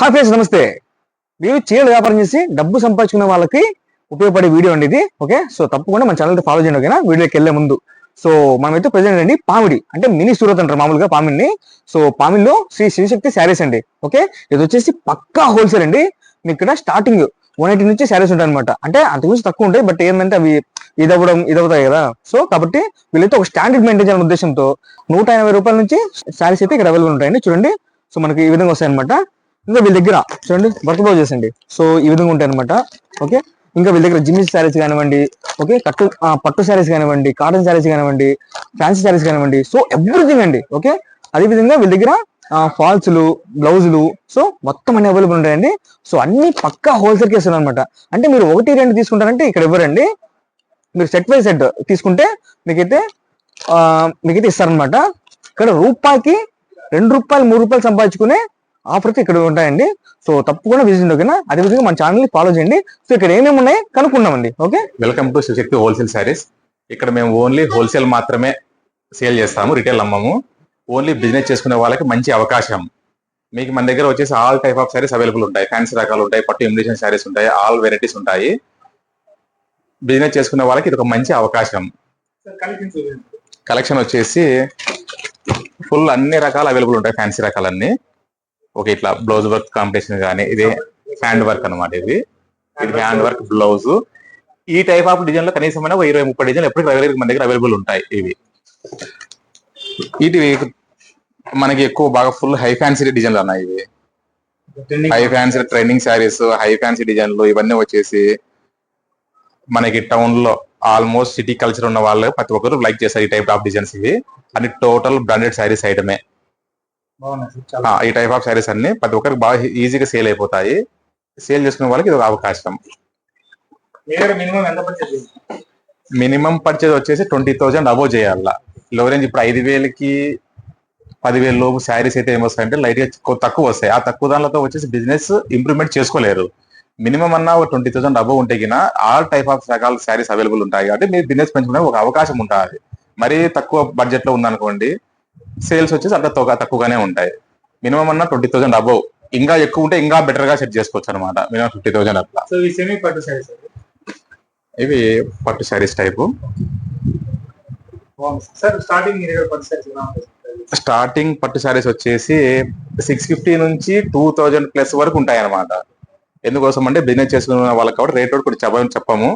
Hi నమస్తే. మీరు చీరలు వ్యాపారం చేసి డబ్బు సంపాదించుకునే వాళ్ళకి ఉపయోగపడే వీడియో అండి ఇది ఓకే? సో తప్పకుండా మన ఛానల్ ఫాలో చేయండి ఓకేనా? వీడియోకి వెళ్ళే ముందు. సో మనమైతే ప్రజెంట్ అండి పామిడి అంటే మినీ సూరత్ అంటారు మామూలుగా పామిడిని. సో పామిడిలో శ్రీ శ్రీశక్తి శారీస్ అండి ఓకే? ఇది వచ్చేసి పక్కా హోల్సేల్ అండి. మీకు ఇక్కడ స్టార్టింగ్ వన్ ఎయిటీ నుంచి శారీస్ ఉంటాయి అనమాట అంటే అంతకుమించి తక్కువ ఉంటాయి బట్ ఏంటంటే అవి ఇదవ్వడం ఇదవుతాయి కదా? సో కాబట్టి వీళ్ళైతే ఒక స్టాండర్డ్ మెయింటైన్ చేయాలనే ఉద్దేశంతో నూట ఎనభై రూపాయల నుంచి శారీస్ అయితే ఇక్కడ అవైలబుల్ ఉంటాయండి. చూడండి. సో మనకి ఈ విధంగా వస్తాయి అనమాట ఇంకా వీళ్ళ దగ్గర చూడండి వర్క్ బ్లౌజ్ చేసండి సో ఈ విధంగా ఉంటాయి అనమాట ఓకే? ఇంకా వీళ్ళ దగ్గర జిమ్మిస్ శారీస్ కానివ్వండి ఓకే? కట్టు పట్టు శారీస్ కానివ్వండి కాటన్ శారీస్ కానివ్వండి ఫ్యాన్సీ శారీస్ కానివ్వండి సో ఎవ్రీథింగ్ అండి ఓకే? అదే విధంగా వీళ్ళ దగ్గర ఫాల్స్లు బ్లౌజులు సో మొత్తం అన్ని అవైలబుల్ ఉంటాయండి. సో అన్ని పక్కా హోల్సేల్ కేసులు అనమాట అంటే మీరు ఒకటి రెండు తీసుకుంటారంటే ఇక్కడ ఇవ్వరండి. మీరు సెట్ బై సెట్ తీసుకుంటే మీకైతే మీకైతే ఇస్తారనమాట ఇక్కడ రూపాయికి రెండు రూపాయలు మూడు రూపాయలు సంపాదించుకునే ఆఫర్ అయితే ఇక్కడ ఉంటాయండి. సో తప్పకుండా విజిట్ చేయండి ఓకేనా అదే విధంగా మన ఛానల్ని ఫాలో చేయండి. సో ఇక్కడ ఏమేమి ఉన్నాయి కనుక్కుందామండి. Okay welcome to Shivashakti wholesale saris ఇక్కడ మేము ఓన్లీ హోల్సేల్ మాత్రమే సేల్ చేస్తాము రిటైల్ అమ్మము. ఓన్లీ బిజినెస్ చేసుకునే వాళ్ళకి మంచి అవకాశం. మీకు మన దగ్గర వచ్చేసి all type of saris available ఉంటాయి. ఫ్యాన్సీ రకాలు ఉంటాయి పట్టు ఇమిటేషన్ శారీస్ ఉంటాయి ఆల్ వెరైటీస్ ఉంటాయి. బిజినెస్ చేసుకునే వాళ్ళకి ఇది ఒక మంచి అవకాశం. కలెక్షన్ వచ్చేసి ఫుల్ అన్ని రకాలు అవైలబుల్ ఉంటాయి ఫ్యాన్సీ రకాలన్నీ. ఓకే ఇట్లా బ్లౌజ్ వర్క్ కాంపిటీషన్ కానీ ఇది హ్యాండ్ వర్క్ అన్నమాట ఇది. ఇది హ్యాండ్ వర్క్ బ్లౌజ్ ఈ టైప్ ఆఫ్ డిజైన్లో కనీసం ఒక ఇరవై ముప్పై డిజైన్ ఎప్పటికీ అవైలబుల్ మన దగ్గర అవైలబుల్ ఉంటాయి ఇవి. ఇది మనకి ఎక్కువ బాగా ఫుల్ హై ఫ్యాన్సీ డిజైన్లు ఉన్నాయి ఇవి. High fancy training saris high fancy డిజైన్లు ఇవన్నీ వచ్చేసి మనకి టౌన్లో ఆల్మోస్ట్ సిటీ కల్చర్ ఉన్న వాళ్ళు ప్రతి ఒక్కరు లైక్ చేస్తారు ఈ టైప్ ఆఫ్ డిజైన్స్ ఇవి. అన్ని టోటల్ బ్రాండెడ్ శారీస్ ఐటమే ఈ టైప్ ఆఫ్ శారీస్ అన్ని ప్రతి ఒక్కరికి బాగా ఈజీగా సేల్ అయిపోతాయి. సేల్ చేసుకునే వాళ్ళకి ఇది ఒక అవకాశం మినిమం పర్చేజ్ వచ్చేసి ట్వంటీ థౌసండ్ అబోవ్ చేయాల. లో రేంజ్ ఇప్పుడు ఐదు వేలకి పదివేల లోపు శారీస్ అయితే ఏమొస్తాయంటే లైట్గా తక్కువ వస్తాయి. ఆ తక్కువ దానిలతో వచ్చేసి బిజినెస్ ఇంప్రూవ్మెంట్ చేసుకోలేరు. మినిమం అన్న ఒక ట్వంటీ థౌసండ్ అబోవ్ ఉంటే గిన ఆల్ టైప్ ఆఫ్ రకాల శారీస్ అవైలబుల్ ఉంటాయి. కాబట్టి మీరు బిజినెస్ పెంచుకునే ఒక అవకాశం ఉంటుంది మరీ తక్కువ బడ్జెట్లో ఉందనుకోండి సేల్స్ వచ్చేసి అంత తక్కువ తక్కువగానే ఉంటాయి. మినిమం అన్న ట్వంటీ థౌసండ్ అబోవ్ ఇంకా ఎక్కువ ఉంటే ఇంకా బెటర్గా సెట్ చేసుకోవచ్చు అనమాట మినిమం ఫిఫ్టీ థౌసండ్ అట్లా. ఇవి పట్టు శారీస్ టైపు స్టార్టింగ్ పట్టు శారీస్ వచ్చేసి సిక్స్ ఫిఫ్టీ నుంచి టూ థౌజండ్ ప్లస్ వరకు ఉంటాయి అనమాట ఎందుకోసం అంటే బిజినెస్ చేసుకున్న వాళ్ళకి కాబట్టి రేట్ కూడా కొంచెం చెప్పని చెప్పము.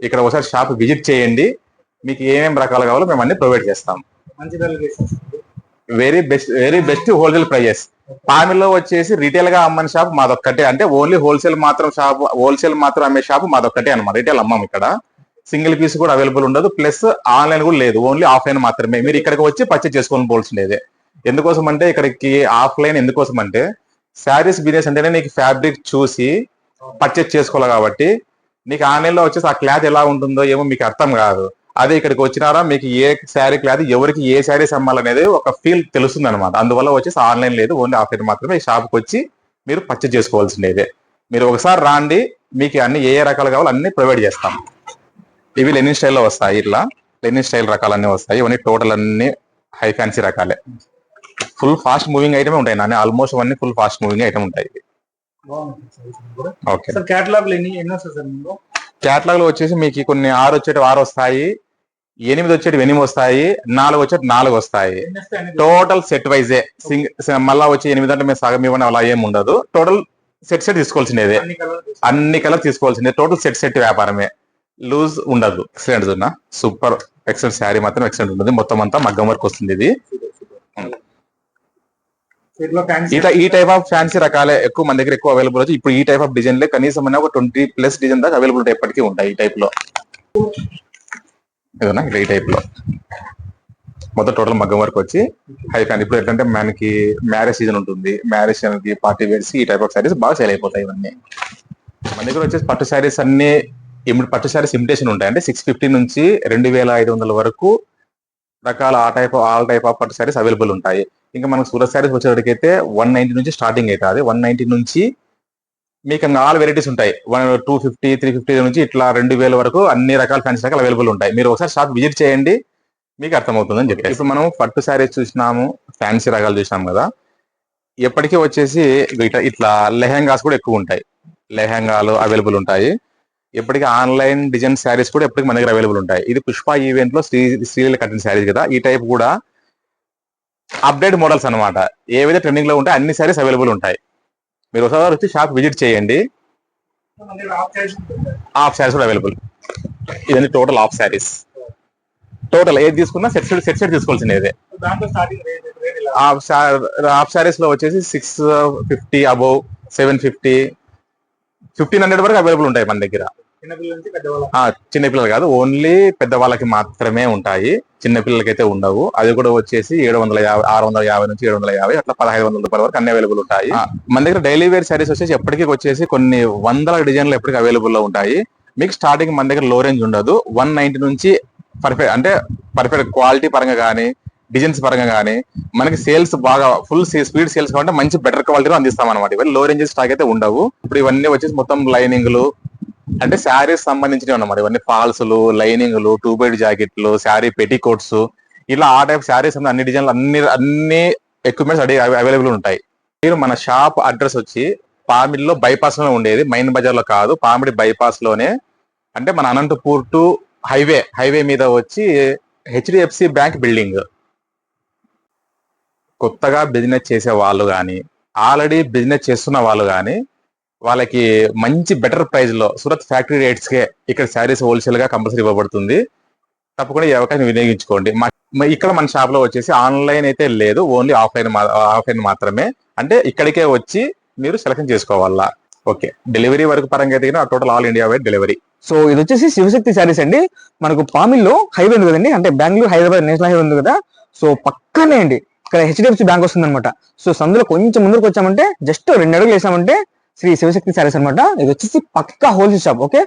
ఇక్కడ ఒకసారి షాప్ విజిట్ చేయండి. మీకు ఏమేమి రకాలు కావాలో మేము అన్ని ప్రొవైడ్ చేస్తాం. మంచి very best very best wholesale prices పామిలో వచ్చేసి రీటైల్గా అమ్మని షాప్ మాదొక్కటే. అంటే ఓన్లీ హోల్సేల్ మాత్రం షాప్ హోల్సేల్ మాత్రం అమ్మే షాప్ మాదొక్కటే అనమాట రీటైల్ అమ్మం ఇక్కడ. సింగిల్ పీస్ కూడా అవైలబుల్ ఉండదు. ప్లస్ ఆన్లైన్ కూడా లేదు. ఓన్లీ ఆఫ్లైన్ మాత్రమే. మీరు ఇక్కడికి వచ్చి పర్చేజ్ చేసుకొని పోల్సిండేది ఎందుకోసం అంటే ఇక్కడికి ఆఫ్లైన్ ఎందుకోసం అంటే శారీస్ బిజినెస్ అంటేనే నీకు ఫ్యాబ్రిక్ చూసి పర్చేజ్ చేసుకోవాలి కాబట్టి నీకు ఆన్లైన్లో వచ్చేసి ఆ క్లాత్ ఎలా ఉంటుందో ఏమో మీకు అర్థం కాదు. అదే ఇక్కడికి వచ్చినారా మీకు ఏ శారీ క్లాత్ ఎవరికి ఏ శారీస్ అమ్మాలనేది ఒక ఫీల్ తెలుస్తుంది అనమాట అందువల్ల వచ్చేసి ఆన్లైన్ లేదు ఓన్లీ ఆఫ్లైన్ మాత్రమే ఈ షాప్కి వచ్చి మీరు పర్చేజ్ చేసుకోవాల్సిండేదే మీరు ఒకసారి రాండి మీకు అన్ని ఏ ఏ రకాలు కావాలో అన్ని ప్రొవైడ్ చేస్తాం ఇవి లెనిన్ స్టైల్లో వస్తాయి ఇట్లా లెనిన్ స్టైల్ రకాలన్నీ వస్తాయి ఇవన్నీ టోటల్ అన్ని హై ఫ్యాన్సీ రకాలే ఫుల్ ఫాస్ట్ మూవింగ్ ఐటమే ఉంటాయి నాన్న ఆల్మోస్ట్ అన్ని ఫుల్ ఫాస్ట్ మూవింగ్ ఐటమ్ ఉంటాయి ఓకే కేటలాగ్ క్యాటలాగ్లో వచ్చేసి మీకు కొన్ని ఆరు వచ్చేటి ఆరు వస్తాయి ఎనిమిది వచ్చేటి ఎనిమిది వస్తాయి నాలుగు వచ్చేటి నాలుగు వస్తాయి. టోటల్ సెట్ వైజే సింగ్ మళ్ళా వచ్చి ఎనిమిది అంటే మేము సగం ఇవ్వడం అలా ఏం ఉండదు. టోటల్ సెట్ సెట్ తీసుకోవాల్సిందే అన్ని కలర్ తీసుకోవాల్సిందే. టోటల్ సెట్ సెట్ వ్యాపారమే. లూజ్ ఉండదు. ఎక్సలెంట్ ఉన్నా సూపర్ ఎక్సలెంట్ శారీ మాత్రం ఎక్సలెంట్ ఉంటుంది. మొత్తం అంతా మగ్గం వరకు వస్తుంది ఇది. ఇట్లా ఈ టైప్ ఆఫ్ ఫ్యాన్సీ రకాలే ఎక్కువ మన దగ్గర ఎక్కువ అవైలబుల్ వచ్చి ఇప్పుడు ఈ టైప్ ఆఫ్ డిజైన్ లే కనీసం ఒక ట్వంటీ ప్లస్ డిజైన్ దాకా అవైలబుల్ ఎప్పటికీ ఉంటాయి ఈ టైప్లో. ఏదైనా ఇట్లా ఈ టైప్లో. మొత్తం టోటల్ మగ్గం వరకు వచ్చి హై ఫ్యాన్ ఇప్పుడు ఏంటంటే మనకి మ్యారేజ్ సీజన్ ఉంటుంది. మ్యారేజ్ సీజన్కి పార్టీ వేర్స్ ఈ టైప్ ఆఫ్ శారీస్ బాగా సేల్ అయిపోతాయి ఇవన్నీ. మన దగ్గర వచ్చేసి పట్టు శారీస్ అన్ని పట్టు శారీస్ ఇమిటేషన్ ఉంటాయి అంటే సిక్స్ ఫిఫ్టీ నుంచి రెండు వేల ఐదు వందల వరకు రకాల ఆ టైప్ ఆల్ టైప్ ఆఫ్ పట్టు శారీస్ అవైలబుల్ ఉంటాయి. ఇంకా మనకు సూరత్ శారీస్ వచ్చేటికైతే వన్ నైన్టీ నుంచి స్టార్టింగ్ అవుతుంది. వన్ నైన్టీ నుంచి మీకు ఆల్ వెరైటీస్ ఉంటాయి. One two fifty three fifty నుంచి ఇట్లా రెండు వేల వరకు అన్ని రకాల ఫ్యాన్సీ రకాలు అవైలబుల్ ఉంటాయి. మీరు ఒకసారి షాప్ విజిట్ చేయండి. మీకు అర్థమవుతుందని చెప్పి ఇప్పుడు మనం పట్టు శారీస్ చూసినాము ఫ్యాన్సీ రకాలు చూసినాము కదా. ఎప్పటికీ వచ్చేసి ఇట్లా ఇట్లా లెహెంగాస్ కూడా ఎక్కువ ఉంటాయి. లెహెంగాలు అవైలబుల్ ఉంటాయి. ఎప్పటికీ ఆన్లైన్ డిజైన్ శారీస్ కూడా ఎప్పటికీ మన దగ్గర అవైలబుల్ ఉంటాయి. ఇది పుష్ప ఈవెంట్లో శ్రీ శ్రీలీల కట్టిన శారీస్ కదా. ఈ టైప్ కూడా అప్డేట్ మోడల్స్ అన్నమాట. ఏవైతే ట్రెండింగ్లో ఉంటాయి అన్ని శారీస్ అవైలబుల్ ఉంటాయి. మీరు ఒకసారి వచ్చి షాప్ విజిట్ చేయండి. హాఫ్ శారీస్ కూడా అవైలబుల్ ఇదండి టోటల్ హాఫ్ శారీస్ టోటల్ ఏది తీసుకున్నా సెట్ సెట్ సెట్ సెట్ తీసుకోవాల్సిందే హాఫ్ హాఫ్ శారీస్లో వచ్చేసి six fifty above seven fifty fifteen hundred వరకు అవైలబుల్ ఉంటాయి మన దగ్గర. చిన్నపిల్లల కాదు. ఓన్లీ పెద్దవాళ్ళకి మాత్రమే ఉంటాయి. చిన్న పిల్లలకి అయితే ఉండవు. అది కూడా వచ్చేసి ఏడు వందల యాభై ఆరు వందల యాభై నుంచి ఏడు వందల యాభై అట్లా పదహైదు వందల రూపాయల వరకు అన్ని అవైలబుల్ ఉంటాయి. మన దగ్గర డైలీ వేర్ శారీస్ వచ్చేసి ఎప్పటికీ వచ్చేసి కొన్ని వందల డిజైన్లు ఎప్పటికీ అవైలబుల్లో ఉంటాయి. మీకు స్టార్టింగ్ మన దగ్గర లో రేంజ్ ఉండదు. వన్ నైన్టీ నుంచి పర్ఫెక్ట్ అంటే పర్ఫెక్ట్ క్వాలిటీ పరంగా కానీ డిజైన్స్ పరంగా కానీ మనకి సేల్స్ బాగా ఫుల్ స్పీడ్ సేల్స్ కావాలంటే మంచి బెటర్ క్వాలిటీలో అందిస్తాం అనమాట ఇవన్నీ లో రేంజ్ స్టాక్ అయితే ఉండవు. ఇప్పుడు ఇవన్నీ వచ్చేసి మొత్తం లైనింగ్లు అంటే శారీస్ సంబంధించినవి అన్నమాట. ఇవన్నీ ఫాల్స్లు లైనింగ్లు టూ బైడ్ జాకెట్లు శారీ పెటికోట్స్ ఇలా ఆ టైప్ శారీస్ అన్ని డిజైన్లు అన్ని అన్ని ఎక్విప్మెంట్స్ అడిగి అవైలబుల్ ఉంటాయి. మీరు మన షాప్ అడ్రస్ వచ్చి పామిడిలో బైపాస్లో ఉండేది. మైన్ బజార్లో కాదు. పామిడి బైపాస్లోనే అంటే మన అనంతపూర్ టు హైవే హైవే మీద వచ్చి హెచ్డిఎఫ్సి బ్యాంక్ బిల్డింగ్ కొత్తగా బిజినెస్ చేసే వాళ్ళు కానీ ఆల్రెడీ బిజినెస్ చేస్తున్న వాళ్ళు కానీ వాళ్ళకి మంచి బెటర్ ప్రైస్లో సూరత్ ఫ్యాక్టరీ రేట్స్ కే ఇక్కడ శారీస్ హోల్సేల్గా కంపల్సరీ ఇవ్వబడుతుంది. తప్పకుండా ఈ అవకాశం వినియోగించుకోండి. మా- ఇక్కడ మన షాప్లో వచ్చేసి ఆన్లైన్ అయితే లేదు ఓన్లీ ఆఫ్లైన్ ఆఫ్లైన్ మాత్రమే. అంటే ఇక్కడికే వచ్చి మీరు సెలెక్షన్ చేసుకోవాలా? ఓకే డెలివరీ వరకు పరంగా అయితే total all India wide delivery so ఇది వచ్చేసి శివశక్తి శారీస్ అండి. మనకు పామిల్లో హైవే ఉంది కదండి. అంటే బెంగళూరు హైదరాబాద్ నేషనల్ హైవే ఉంది కదా. సో పక్కనే అండి. ఇక్కడ హెచ్డిఎఫ్సి బ్యాంక్ వస్తుంది అనమాట సో సందులో కొంచెం ముందుకు వచ్చామంటే జస్ట్ రెండు అడుగులు వేసామంటే శ్రీ శివశక్తి శారీస్ అన్నమాట. ఇది వచ్చేసి పక్కా హోల్సేల్ షాప్ ఓకే?